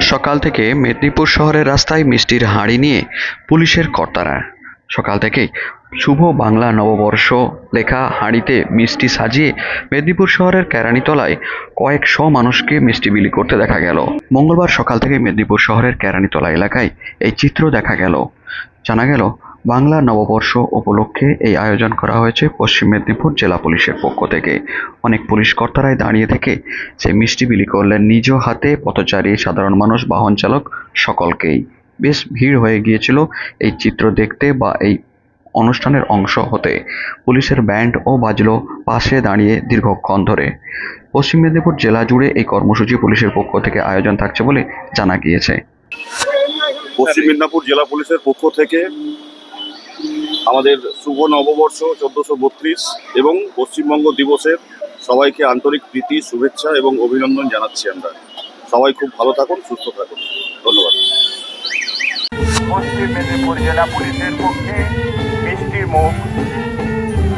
সকাল থেকে মেদিনীপুর শহরের রাস্তায় মিষ্টির হাঁড়ি নিয়ে পুলিশের কর্তারা। সকাল থেকেই শুভ বাংলা নববর্ষ লেখা হাঁড়িতে মিষ্টি সাজিয়ে মেদিনীপুর শহরের কেরানীতলায় কয়েকশো মানুষকে মিষ্টি বিলি করতে দেখা গেল। মঙ্গলবার সকাল থেকে মেদিনীপুর শহরের কেরানীতলা এলাকায় এই চিত্র দেখা গেল। জানা গেল বাংলা নববর্ষ উপলক্ষে এই আয়োজন করা হয়েছে পশ্চিম মেদিনীপুর জেলা পুলিশের পক্ষ থেকে। অনেক পুলিশ কর্তারাই দাঁড়িয়ে থেকে সে মিষ্টি বিলি করলেন। নিজ হাতে পথচারী, সাধারণ মানুষ, বাহন চালক সকলকেই। বেশ ভিড় হয়ে গিয়েছিল এই চিত্র দেখতে বা এই অনুষ্ঠানের অংশ হতে। পুলিশের ব্যান্ড ও বাজলো পাশে দাঁড়িয়ে দীর্ঘক্ষণ ধরে। পশ্চিম মেদিনীপুর জেলা জুড়ে এই কর্মসূচি পুলিশের পক্ষ থেকে আয়োজন থাকছে বলে জানা গিয়েছে। পশ্চিম মেদিনীপুর জেলা পুলিশের পক্ষ থেকে আমাদের শুভ নববর্ষ চোদ্দোশো বত্রিশ এবং পশ্চিমবঙ্গ দিবসের সবাইকে আন্তরিক প্রীতি, শুভেচ্ছা এবং অভিনন্দন জানাচ্ছি আমরা। সবাই খুব ভালো থাকুন, সুস্থ থাকুন। ধন্যবাদ। পশ্চিম মেদিনীপুর জেলা পুলিশের পক্ষে মিষ্টির মুখ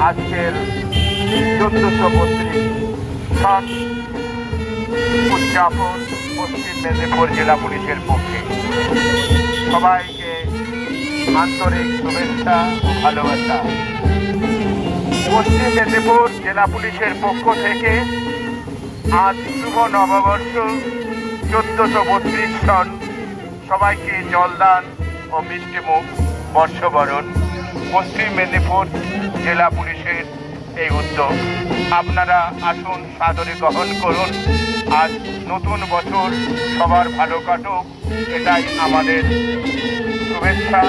আজকের চোদ্দশো বত্রিশ উদযাপন পশ্চিম মেদিনীপুর জেলা পুলিশের পক্ষে। সবাইকে আন্তরিক শুভেচ্ছা ও ভালোবাসা। পশ্চিম মেদিনীপুর জেলা পুলিশের পক্ষ থেকে আজ শুভ নববর্ষ, চোদ্দশো বত্রিশ সন। সবাইকে জলদান ও মিষ্টিমুখ বর্ষবরণ। পশ্চিম মেদিনীপুর জেলা পুলিশের এই উদ্যোগ। আপনারা আসুন, সাদরে গ্রহণ করুন। আজ নতুন বছর, সবার ভালো কাটুক, এটাই আমাদের শুভেচ্ছা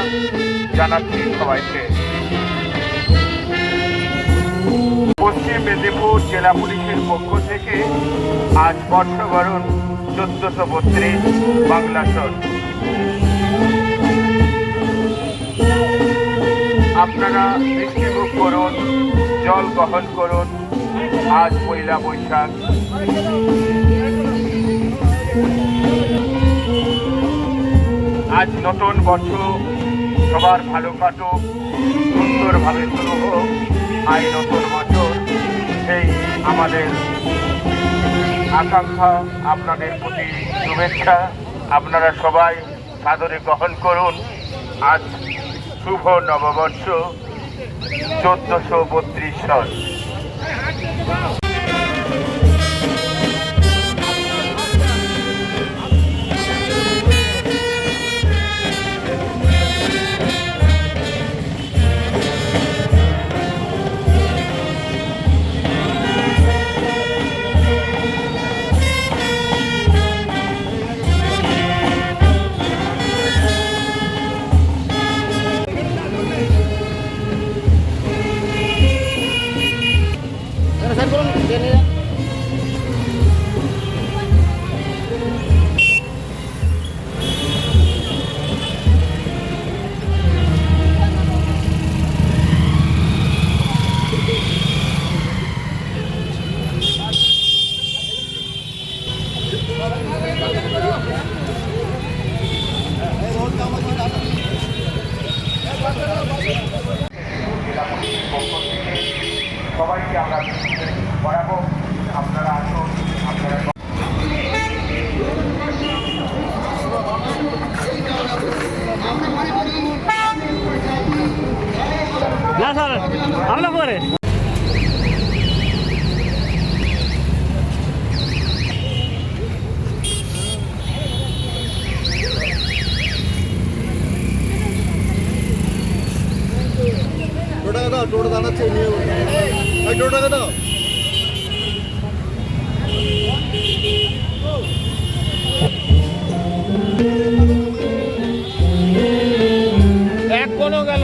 জানাচ্ছি সবাইকে। পশ্চিম মেদিনীপুর জেলা পুলিশের পক্ষ থেকে আজ বর্ষবরণ চোদ্দশো বত্রিশ বাংলা সন আপনারা মিষ্টিমুখ করুন, জল গ্রহণ করুন। আজ পয়লা বৈশাখ। আজ নতুন বছর, সবার ভালো কাটুক, সুন্দরভাবে শুরু হোক, আজ নতুন বছর সেই আমাদের আকাঙ্ক্ষা, আপনাদের প্রতি শুভেচ্ছা। আপনারা সবাই সাদরে গ্রহণ করুন। আজ শুভ নববর্ষ, চোদ্দশো বত্রিশ সন সবাইকে আমরা করাবো আপনারা আসুন আপনারা না স্যার হামলা করে টোটা দাও টোটো দাঁড়াচ্ছে নিয়ে ভাই টোটো টাকা দাও। এক কোনো গেল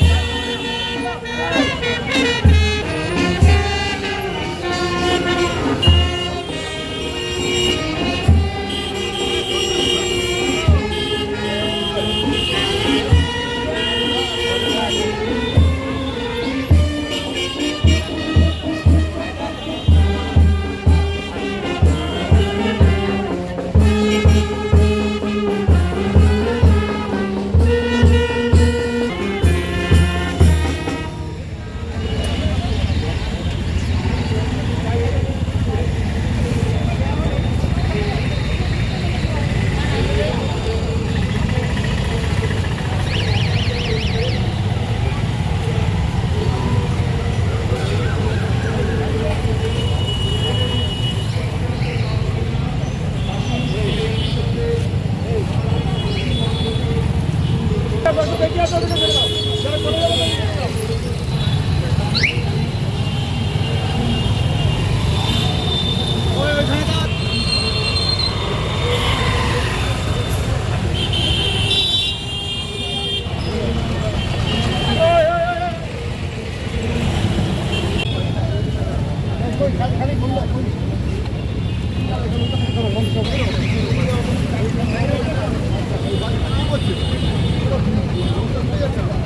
Thank you. ঠিক আছে